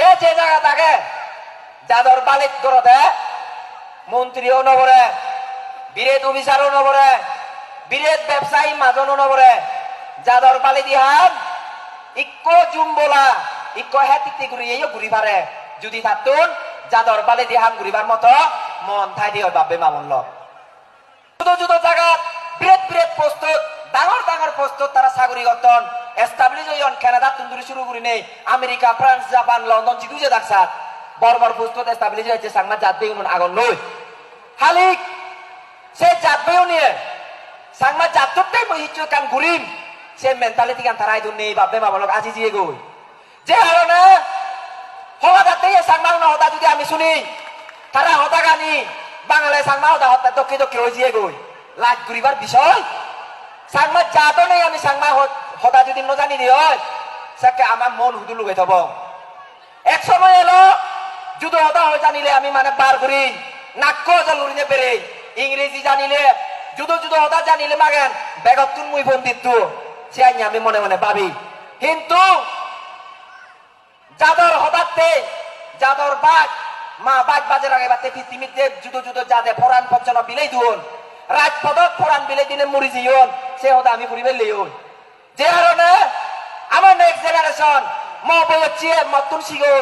যে যে জায়গা থাকে যাদর বালিক করতে মন্ত্রীও নবরে বিরেত অফিসারও নবরে বিরেত ব্যবসায়ী মাজনও নবরে যাদর বালি দিহান ইকো জুম্বলা, ইকো হেতিকতি ঘুরি এই ঘুরি পারে। যদি থাকুন যাদর বালি দিহান ঘুরিবার মতো মন ঠাই দিয়ে বাবে মামুন লগ। জুদো জুদো জায়গাত বিরেত বিরেত প্রস্তুত ডাঙর ডাঙর প্রস্তুত তারা সাগরী গঠন এস্টাবলিশ হইন কানাডা তুন্দুরি শুরু করি নেই। আমেরিকা, ফ্রান্স, জাপান, লন্ডন জিদু যে বড় বড় প্রস্তুত এস্টাবলিশ হয়েছে সাংমা জাত বেগুন আগন নই হালিক, সে জাত বেও নিয়ে। সাংমা জাতটাই বহিচ্ছু কান ঘুরিম। সে মেন্টালিটি কান তারাই দুন নেই বাবে মামলক আজি জিয়ে গই। যে হারনে হওয়া যাতে সাংমা হতা যদি আমি শুনি, তারা হতা গানি। বাংলায় সাংমা হতা হতা দক্ষে দক্ষে হয়ে জিয়ে গই। লাজ ঘুরিবার বিষয়। সাংমা জাতো নেই, আমি সাংমা হতা যদি নজানি দিও সাকে আমার মন হুদু লুগে থব। এক সময় এলো, যুদ্ধ হতা হয় জানিলে আমি মানে বার করি নাক্য জলুরিনে পেরে ইংরেজি জানিলে, যুদ্ধ যুদ্ধ হতা জানিলে মাগেন, বেগত তুন মুই বন্দিত সে আমি মনে মনে ভাবি কিন্তু যাদর হঠাৎতে যাদর বাঘ, মা বাঘ বাজের আগে বাতে পৃথিবীতে যুদ্ধ যুদ্ধ যাদে ফরান পঞ্চন বিলাই দুন রাজপদত ফরান বিলাই দিনে মরি জিয়ন সে হতা আমি ফুরিবে লেয়ন যে কারণে আমার নেক্সট জেনারেশন ম বলছি শিগো